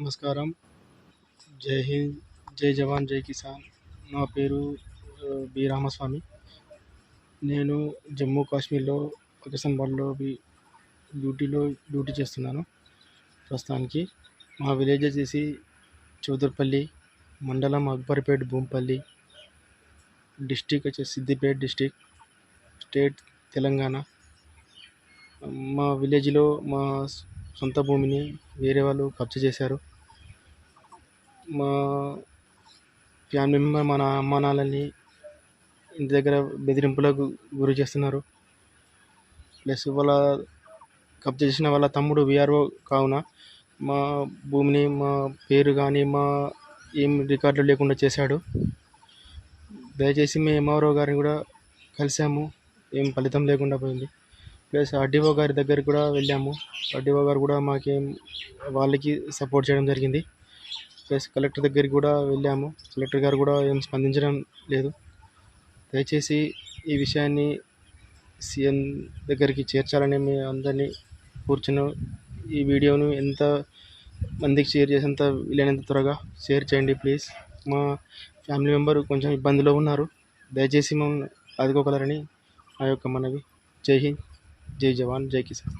నమస్కారం. జై హింద్ జై జవాన్ జై కిసాన్. నా పేరు బి రామస్వామి. నేను జమ్మూ కాశ్మీర్లో పాకిస్తాన్లో డ్యూటీలో డ్యూటీ చేస్తున్నాను ప్రస్తుతానికి. మా విలేజ్ వచ్చేసి చౌదర్పల్లి మండలం అక్బర్పేట్ భూంపల్లి. డిస్టిక్ వచ్చేసి సిద్దిపేట్ డిస్టిక్ స్టేట్ తెలంగాణ. మా విలేజ్లో మా సొంత భూమిని వేరే వాళ్ళు కబ్జా చేశారు. మా ఫ్యామిలీ మెంబర్ మన అమ్మ ఇంటి దగ్గర బెదిరింపులకు గురి చేస్తున్నారు. ప్లస్ వాళ్ళ కబ్జా చేసిన వాళ్ళ తమ్ముడు విఆర్ఓ కావున మా భూమిని మా పేరు కానీ మా ఏం రికార్డులు లేకుండా చేశాడు. దయచేసి మేము ఎంఆర్ఓ గారిని కూడా కలిసాము ఏం ఫలితం లేకుండా పోయింది. ప్లస్ ఆర్డీఓ గారి దగ్గర కూడా వెళ్ళాము. ఆర్డీఓ గారు కూడా మాకేం వాళ్ళకి సపోర్ట్ చేయడం జరిగింది. ప్లస్ కలెక్టర్ దగ్గరికి కూడా వెళ్ళాము. కలెక్టర్ గారు కూడా ఏం స్పందించడం లేదు. దయచేసి ఈ విషయాన్ని సీఎం దగ్గరికి చేర్చాలని మీ అందరినీ కూర్చున్నాం ఈ వీడియోను ఎంత మందికి షేర్ చేసేంత వీలైనంత త్వరగా షేర్ చేయండి ప్లీజ్. మా ఫ్యామిలీ మెంబర్ కొంచెం ఇబ్బందిలో ఉన్నారు. దయచేసి మమ్మల్ని ఆదుకోగలరని నా యొక్క మనవి. జై హింద్. జై జవాన్ జై కిసాన్